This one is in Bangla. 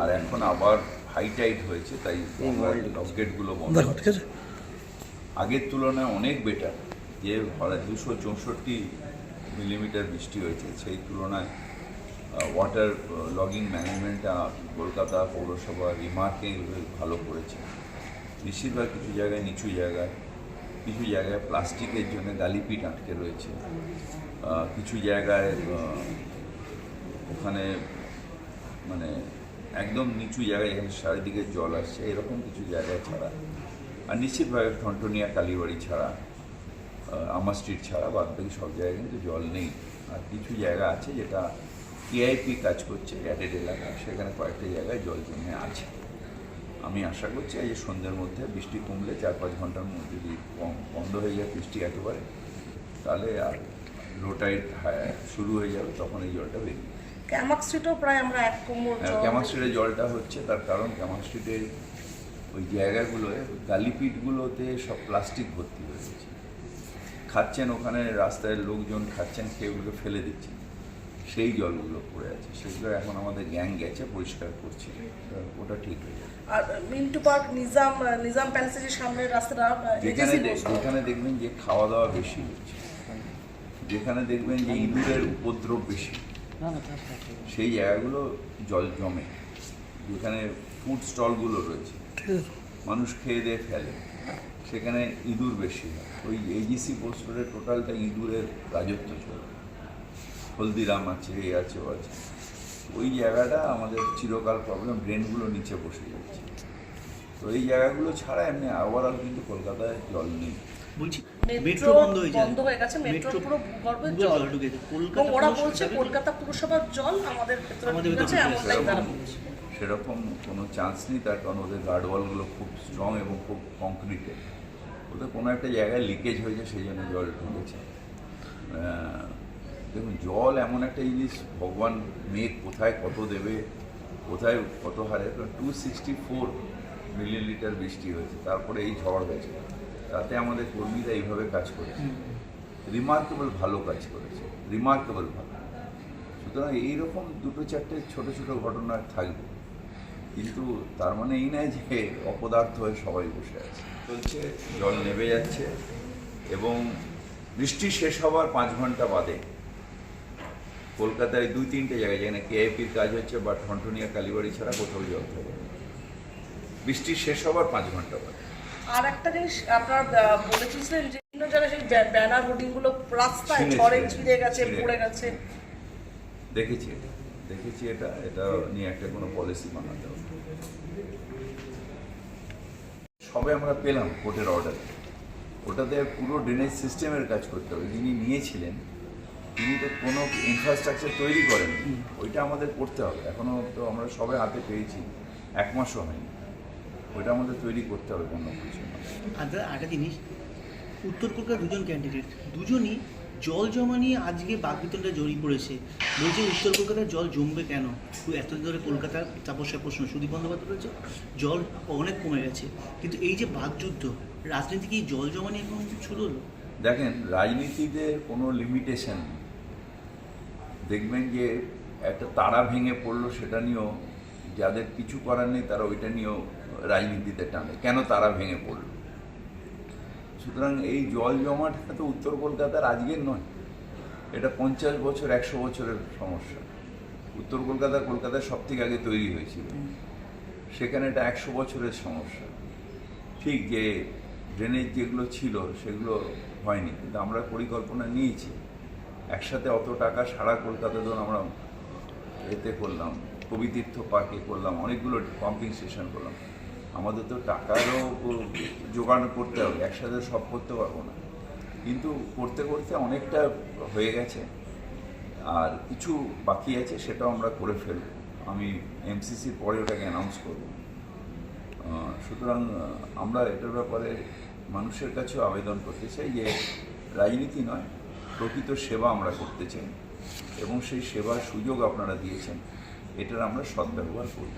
আর এখন আবার হাই টাইট হয়েছে তাই গেটগুলো বন্ধ ঠিক আছে? আগের তুলনায় অনেক বেটার যে দুশো চৌষট্টি মিলিমিটার বৃষ্টি হয়েছে সেই তুলনায় ওয়াটার লগিং ম্যানেজমেন্টটা কলকাতা পৌরসভা রিমার্কে ভালো করেছে। বেশিরভাগ কিছু জায়গায় নিচু জায়গায় কিছু জায়গায় প্লাস্টিকের জন্য গালিপিট আটকে রয়েছে। কিছু জায়গায় ওখানে মানে একদম নিচু জায়গায় যেখানে চারিদিকে জল আসছে, এরকম কিছু জায়গায় ছাড়া। আর নিশ্চিতভাবে ঠনটনিয়া কালীবাড়ি ছাড়া আমার স্ট্রিট ছাড়া বাদ বাকি সব জায়গায় কিন্তু জল নেই। আর কিছু জায়গা আছে যেটা টিআইপি কাজ করছে অ্যাডেড এলাকা, সেখানে কয়েকটা জায়গায় জল জমে আছে। আমি আশা করছি এই সন্ধ্যের মধ্যে বৃষ্টি কমলে চার পাঁচ ঘণ্টার মধ্যে যদি কম- বন্ধ হয়ে যায়, বৃষ্টি একেবারে, তাহলে আর লোটাইট শুরু হয়ে যাবে, তখন এই জলটা বেরিয়ে ক্যামাক স্ট্রিটও প্রায় আমরা এক কোমর জল ক্যামাক জলটা হচ্ছে তার কারণ ক্যামাক স্ট্রিটের ওই জায়গাগুলোয় গালিপিটগুলোতে সব প্লাস্টিক ভর্তি হয়ে গেছে। খাচ্ছেন ওখানে রাস্তায় লোকজন খাচ্ছেন খেয়ে ফেলে দিচ্ছেন সেই জলগুলো পড়ে আছে। সেগুলো এখন আমাদের গ্যাং গেছে পরিষ্কার করছে। ওটা ঠিক হয়ে যাবে আর মিন্টু পার্ক নিজাম নিজাম প্যালেসের সামনের রাস্তাটা যেখানে যেখানে দেখবেন যে খাওয়া দাওয়া বেশি হচ্ছে। যেখানে দেখবেন যে ইঁদুরের উপদ্রব বেশি। সেই জায়গাগুলো জল জমে। যেখানে ফুড স্টলগুলো রয়েছে। মানুষ খেয়ে দিয়ে ফেলে। সেখানে ইঁদুর বেশি হয়। ওই এইজিসি পোস্টারে টোটালটা ইঁদুরের রাজত্ব চলে। হলদিরাম আছে, এ আছে, ও আছে। ওই জায়গাটা আমাদের চিরকাল প্রবলেম ড্রেনগুলো নিচে বসে যাচ্ছে। তো এই জায়গাগুলো ছাড়া এমনি ওভারঅল কিন্তু কলকাতায় জল নেই। বলছি মেট্রো বন্ধ হয়ে যায়। বন্ধ হয়ে গেছে মেট্রো পুরো জল। ঢুকেছে কলকাতা ওরা বলছে কলকাতা পুরসভার জল আমাদের ভেতরে এমনটাই তারা সেরকম বলছে সেরকম কোনো চান্স নেই তার কারণ ওদের গার্ডওয়ালগুলো খুব স্ট্রং এবং খুব কংক্রিটের ওদের কোনো একটা জায়গায় লিকেজ হয়েছে সেই জন্য জল ঢুকেছে। আহ, দেখুন জল এমন একটা জিনিস ভগবান মেঘ কোথায় কত দেবে কোথায় কত হারে টু সিক্সটি ফোর মিলিলিটার বৃষ্টি হয়েছে তারপরে এই ঝড় গেছে। তাতে আমাদের কর্মীরা এইভাবে কাজ করেছে। রিমার্কেবল ভালো কাজ করেছে। রিমার্কেবল ভালো। সুতরাং এইরকম দুটো চারটে ছোট ছোট ঘটনা থাকবে। কিন্তু তার মানে এই নয় যে অপদার্থ হয়ে সবাই বসে আছে। চলছে জল নেমে যাচ্ছে এবং বৃষ্টি শেষ হওয়ার পাঁচ ঘণ্টা বাদে কলকাতায় দুই তিনটে জায়গায় যেখানে কেআইপির কাজ হচ্ছে বা ঠনঠনিয়া কালীবাড়ি ছাড়া কোথাও জল থাকে। বৃষ্টি শেষ হওয়ার পাঁচ ঘণ্টা বাদে। আর একটা জিনিস আপনার বলেছিলেন যে বিভিন্ন জায়গায় সেই ব্যানার হোর্ডিংগুলো রাস্তায় ছিঁড়ে ঝড়ে ছিঁড়ে, গেছে পড়ে গেছে। দেখেছি এটা দেখেছি এটা এটা নিয়ে একটা কোনো পলিসি বানাতে হবে। সবে আমরা পেলাম কোর্টের অর্ডার ওটাতে পুরো ড্রেনেজ সিস্টেমের কাজ করতে হবে। যিনি নিয়েছিলেন তিনি তো কোনো ইনফ্রাস্ট্রাকচার তৈরি করেন ওইটা আমাদের করতে হবে। এখনও তো আমরা সবে হাতে পেয়েছি। এক মাসও হয়নি। ওইটা আমাদের তৈরি করতে হবে কোনো কিছু। আর একটা জিনিস উত্তর কলকাতার দুজন ক্যান্ডিডেট দুজনই জল জমা নিয়ে আজকে বাকবিতনটা জড়িয়ে পড়েছে। বলছে উত্তর কলকাতার জল জমবে কেন? এতদিন ধরে কলকাতার তাপসের প্রশ্ন। সুদীপ বন্দ্যোপাধ্যায় বলছে জল অনেক কমে গেছে। কিন্তু এই যে বাকযুদ্ধ রাজনীতি কি জল জমা নিয়ে এখন শুরু হলো? দেখেন রাজনীতিতে কোনো লিমিটেশন নেই। দেখবেন যে একটা তারা ভেঙে পড়ল সেটা নিয়েও যাদের কিছু করার নেই তারা ওইটা নিয়েও রাজনীতিতে টানে, কেন তারা ভেঙে পড়ল? সুতরাং এই জল জমাটা তো উত্তর কলকাতার আজকের নয়, এটা পঞ্চাশ বছর, একশো বছরের সমস্যা। উত্তর কলকাতা কলকাতায় সব থেকে আগে তৈরি হয়েছিল, সেখানে এটা একশো বছরের সমস্যা। ঠিক যে ড্রেনেজ যেগুলো ছিল, সেগুলো হয়নি, কিন্তু আমরা পরিকল্পনা নিয়েছি, একসাথে অত টাকা সারা কলকাতা ধরুন আমরা এতে করলাম, কবিতীর্থ পার্কে করলাম, অনেকগুলো পাম্পিং স্টেশন করলাম। আমাদের তো টাকারও জোগাড় করতে হবে, একসাথে সব করতে পারব না। কিন্তু করতে করতে অনেকটা হয়ে গেছে। আর কিছু বাকি আছে, সেটাও আমরা করে ফেলব। আমি এমসিসির পরে ওটাকে অ্যানাউন্স করব। সুতরাং আমরা এটার ব্যাপারে মানুষের কাছেও আবেদন করতে চাই যে, রাজনীতি নয়, প্রকৃত সেবা আমরা করতে চাই। এবং সেই সেবার সুযোগ আপনারা দিয়েছেন, এটার আমরা সদ্ব্যবহার করব।